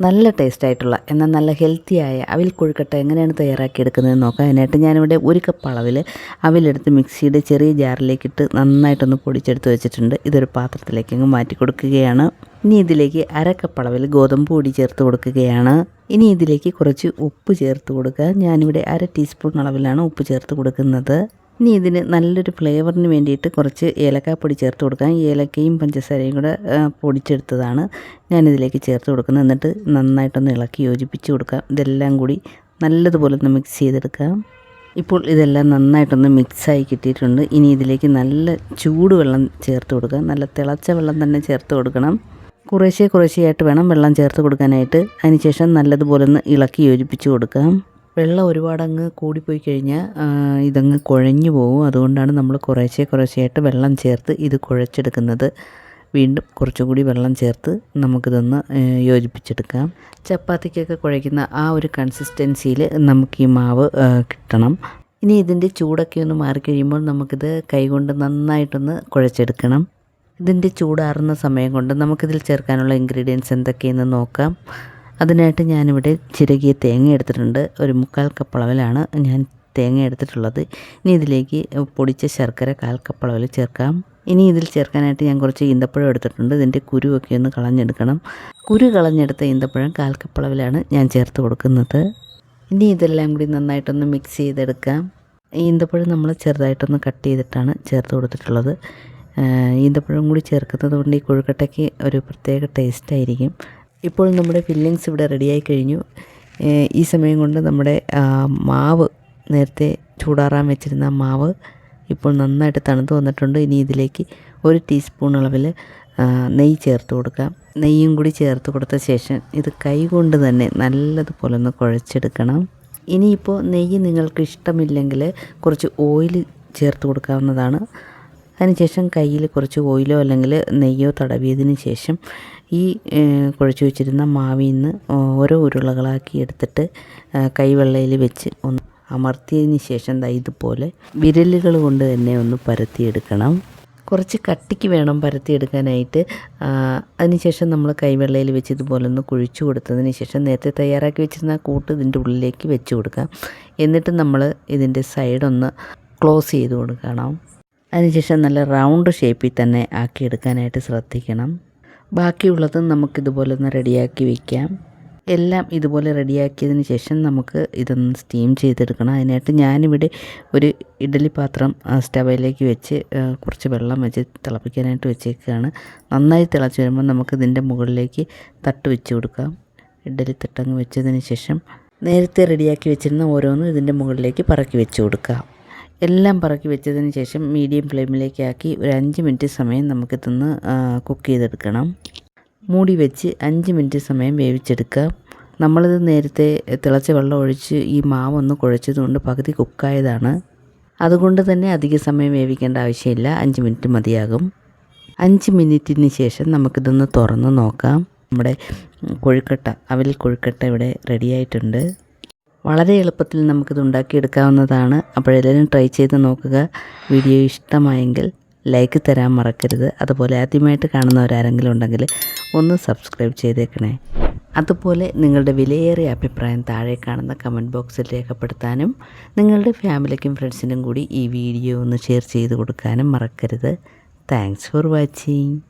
നല്ല ടേസ്റ്റ് ആയിട്ടുള്ള എന്നാൽ നല്ല ഹെൽത്തിയായ അവിൽ കൊഴുക്കട്ട എങ്ങനെയാണ് തയ്യാറാക്കിയെടുക്കുന്നത് നോക്കാം. അതിനായിട്ട് ഞാനിവിടെ ഒരു കപ്പ് അളവിൽ അവിലെടുത്ത് മിക്സിയുടെ ചെറിയ ജാറിലേക്കിട്ട് നന്നായിട്ടൊന്ന് പൊടിച്ചെടുത്ത് വെച്ചിട്ടുണ്ട്. ഇതൊരു പാത്രത്തിലേക്ക് അങ്ങ് മാറ്റി കൊടുക്കുകയാണ്. ഇനി ഇതിലേക്ക് അര കപ്പ് അളവിൽ ഗോതമ്പ് പൊടി ചേർത്ത് കൊടുക്കുകയാണ്. ഇനി ഇതിലേക്ക് കുറച്ച് ഉപ്പ് ചേർത്ത് കൊടുക്കുക. ഞാനിവിടെ അര ടീസ്പൂൺ അളവിലാണ് ഉപ്പ് ചേർത്ത് കൊടുക്കുന്നത്. ഇനി ഇതിന് നല്ലൊരു ഫ്ലേവറിന് വേണ്ടിയിട്ട് കുറച്ച് ഏലക്കാപ്പൊടി ചേർത്ത് കൊടുക്കാം. ഏലക്കയും പഞ്ചസാരയും കൂടെ പൊടിച്ചെടുത്തതാണ് ഞാനിതിലേക്ക് ചേർത്ത് കൊടുക്കുന്നത്. എന്നിട്ട് നന്നായിട്ടൊന്ന് ഇളക്കി യോജിപ്പിച്ച് കൊടുക്കാം. ഇതെല്ലാം കൂടി നല്ലതുപോലെ ഒന്ന് മിക്സ് ചെയ്തെടുക്കാം. ഇപ്പോൾ ഇതെല്ലാം നന്നായിട്ടൊന്ന് മിക്സായി കിട്ടിയിട്ടുണ്ട്. ഇനി ഇതിലേക്ക് നല്ല ചൂടുവെള്ളം ചേർത്ത് കൊടുക്കുക നല്ല തിളച്ച വെള്ളം തന്നെ ചേർത്ത് കൊടുക്കണം. കുറേശ്ശെ കുറേശ്ശെയായിട്ട് വേണം വെള്ളം ചേർത്ത് കൊടുക്കാനായിട്ട്. അതിനുശേഷം നല്ലതുപോലെ ഒന്ന് ഇളക്കി യോജിപ്പിച്ച് കൊടുക്കാം. വെള്ളം ഒരുപാടങ്ങ് കൂടിപ്പോയി കഴിഞ്ഞാൽ ഇതങ്ങ് കുഴഞ്ഞു പോകും അതുകൊണ്ടാണ് നമ്മൾ കുറേശ്ശെ കുറേശ്ശെയായിട്ട് വെള്ളം ചേർത്ത് ഇത് കുഴച്ചെടുക്കുന്നത്. വീണ്ടും കുറച്ചുകൂടി വെള്ളം ചേർത്ത് നമുക്കിതൊന്ന് യോജിപ്പിച്ചെടുക്കാം. ചപ്പാത്തിക്കൊക്കെ കുഴയ്ക്കുന്ന ആ ഒരു കൺസിസ്റ്റൻസിയിൽ നമുക്ക് ഈ മാവ് കിട്ടണം. ഇനി ഇതിന്റെ ചൂടൊക്കെ ഒന്ന് മാറിക്കഴിയുമ്പോൾ നമുക്കിത് കൈകൊണ്ട് നന്നായിട്ടൊന്ന് കുഴച്ചെടുക്കണം. ഇതിന്റെ ചൂടാറുന്ന സമയം കൊണ്ട് നമുക്കിതിൽ ചേർക്കാനുള്ള ഇൻഗ്രീഡിയൻസ് എന്തൊക്കെയെന്ന് നോക്കാം. അതിനായിട്ട് ഞാനിവിടെ ചിരകിയ തേങ്ങ എടുത്തിട്ടുണ്ട്. ഒരു മുക്കാൽ കപ്പ് അളവിലാണ് ഞാൻ തേങ്ങ എടുത്തിട്ടുള്ളത്. ഇനി ഇതിലേക്ക് പൊടിച്ച ശർക്കര കാൽ കപ്പ് അളവിൽ ചേർക്കാം. ഇനി ഇതിൽ ചേർക്കാനായിട്ട് ഞാൻ കുറച്ച് ഈന്തപ്പഴം എടുത്തിട്ടുണ്ട്. ഇതിന്റെ കുരുവൊക്കെ ഒന്ന് കളഞ്ഞെടുക്കണം. കുരു കളഞ്ഞെടുത്ത ഈന്തപ്പഴം കാൽ കപ്പ് അളവിലാണ് ഞാൻ ചേർത്ത് കൊടുക്കുന്നത്. ഇനി ഇതെല്ലാം കൂടി നന്നായിട്ടൊന്ന് മിക്സ് ചെയ്തെടുക്കാം. ഈന്തപ്പഴം നമ്മൾ ചെറുതായിട്ടൊന്ന് കട്ട് ചെയ്തിട്ടാണ് ചേർത്ത് കൊടുത്തിട്ടുള്ളത്. ഈന്തപ്പഴം കൂടി ചേർക്കുന്നത് കൊണ്ട് ഈ കൊഴുക്കട്ടയ്ക്ക് ഒരു പ്രത്യേക ടേസ്റ്റ് ആയിരിക്കും. ഇപ്പോൾ നമ്മുടെ ഫില്ലിങ്സ് ഇവിടെ റെഡിയായി കഴിഞ്ഞു. ഈ സമയം കൊണ്ട് നമ്മുടെ മാവ് നേരത്തെ ചൂടാറാൻ വെച്ചിരുന്ന മാവ് ഇപ്പോൾ നന്നായിട്ട് തണുത്ത് വന്നിട്ടുണ്ട്. ഇനി ഇതിലേക്ക് ഒരു ടീസ്പൂൺ അളവിൽ നെയ്യ് ചേർത്ത് കൊടുക്കാം. നെയ്യും കൂടി ചേർത്ത് കൊടുത്ത ശേഷം ഇത് കൈ കൊണ്ട് തന്നെ നല്ലതുപോലെ ഒന്ന് കുഴച്ചെടുക്കണം. ഇനിയിപ്പോൾ നെയ്യ് നിങ്ങൾക്ക് ഇഷ്ടമില്ലെങ്കിൽ കുറച്ച് ഓയിൽ ചേർത്ത് കൊടുക്കാവുന്നതാണ്. അതിനുശേഷം കയ്യിൽ കുറച്ച് ഓയിലോ അല്ലെങ്കിൽ നെയ്യോ തടവിയതിന് ശേഷം ഈ കുഴച്ച് വെച്ചിരുന്ന മാവിൽ നിന്ന് ഓരോ ഉരുളകളാക്കി എടുത്തിട്ട് കൈവെള്ളയിൽ വെച്ച് ഒന്ന് അമർത്തിയതിന് ശേഷം ഇതുപോലെ വിരലുകൾ കൊണ്ട് തന്നെ ഒന്ന് പരത്തിയെടുക്കണം. കുറച്ച് കട്ടിക്ക് വേണം പരത്തിയെടുക്കാനായിട്ട്. അതിനുശേഷം നമ്മൾ കൈവെള്ളയിൽ വെച്ച് ഇതുപോലെ ഒന്ന് കുഴിച്ചു കൊടുത്തതിന് ശേഷം നേരത്തെ തയ്യാറാക്കി വെച്ചിരുന്ന കൂട്ട് ഇതിന്റെ ഉള്ളിലേക്ക് വെച്ച് കൊടുക്കാം. എന്നിട്ട് നമ്മൾ ഇതിന്റെ സൈഡൊന്ന് ക്ലോസ് ചെയ്ത് കൊടുക്കണം. അതിനുശേഷം നല്ല റൗണ്ട് ഷേപ്പിൽ തന്നെ ആക്കിയെടുക്കാനായിട്ട് ശ്രദ്ധിക്കണം. ബാക്കിയുള്ളതും നമുക്കിതുപോലെ ഒന്ന് റെഡിയാക്കി വയ്ക്കാം എല്ലാം ഇതുപോലെ റെഡിയാക്കിയതിന് ശേഷം നമുക്ക് ഇതൊന്ന് സ്റ്റീം ചെയ്തെടുക്കണം. അതിനായിട്ട് ഞാനിവിടെ ഒരു ഇഡ്ഡലി പാത്രം സ്റ്റവയിലേക്ക് വെച്ച് കുറച്ച് വെള്ളം വെച്ച് തിളപ്പിക്കാനായിട്ട് വെച്ചേക്കുകയാണ് നന്നായി തിളച്ച് വരുമ്പോൾ നമുക്ക് ഇതിന്റെ മുകളിലേക്ക് തട്ട് വെച്ച് കൊടുക്കാം. ഇഡ്ഡലി തട്ടങ്ങ് വെച്ചതിന് ശേഷം നേരത്തെ റെഡിയാക്കി വെച്ചിരുന്ന ഓരോന്നും ഇതിന്റെ മുകളിലേക്ക് പറക്കി വെച്ച് കൊടുക്കാം. എല്ലാം പറക്കി വെച്ചതിന് ശേഷം മീഡിയം ഫ്ലെയിമിലേക്കാക്കി ഒരു അഞ്ച് മിനിറ്റ് സമയം നമുക്ക് നമുക്കിതൊന്ന് കുക്ക് ചെയ്തെടുക്കണം. മൂടി വെച്ച് അഞ്ച് മിനിറ്റ് സമയം വേവിച്ചെടുക്കാം നമ്മളിത് നേരത്തെ തിളച്ച വെള്ളം ഒഴിച്ച് ഈ മാവൊന്ന് കുഴച്ചതുകൊണ്ട് പകുതി കുക്കായതാണ് അതുകൊണ്ട് തന്നെ അധിക സമയം വേവിക്കേണ്ട ആവശ്യമില്ല. അഞ്ച് മിനിറ്റ് മതിയാകും. അഞ്ച് മിനിറ്റിന് ശേഷം നമുക്കിതൊന്ന് തുറന്ന് നോക്കാം. നമ്മുടെ കൊഴുക്കട്ട അവൽ കൊഴുക്കട്ട ഇവിടെ റെഡിയായിട്ടുണ്ട് വളരെ എളുപ്പത്തിൽ നമുക്കിത് ഉണ്ടാക്കിയെടുക്കാവുന്നതാണ്. അപ്പോഴെല്ലാവരും ട്രൈ ചെയ്ത് നോക്കുക. വീഡിയോ ഇഷ്ടമായെങ്കിൽ ലൈക്ക് തരാൻ മറക്കരുത്. അതുപോലെ ആദ്യമായിട്ട് കാണുന്നവരാരെങ്കിലും ഉണ്ടെങ്കിൽ ഒന്ന് സബ്സ്ക്രൈബ് ചെയ്തേക്കണേ. അതുപോലെ നിങ്ങളുടെ വിലയേറിയ അഭിപ്രായം താഴെ കാണുന്ന കമന്റ് ബോക്സിൽ രേഖപ്പെടുത്താനും നിങ്ങളുടെ ഫാമിലിക്കും ഫ്രണ്ട്സിനും കൂടി ഈ വീഡിയോ ഒന്ന് ഷെയർ ചെയ്ത് കൊടുക്കാനും മറക്കരുത്. Thanks for watching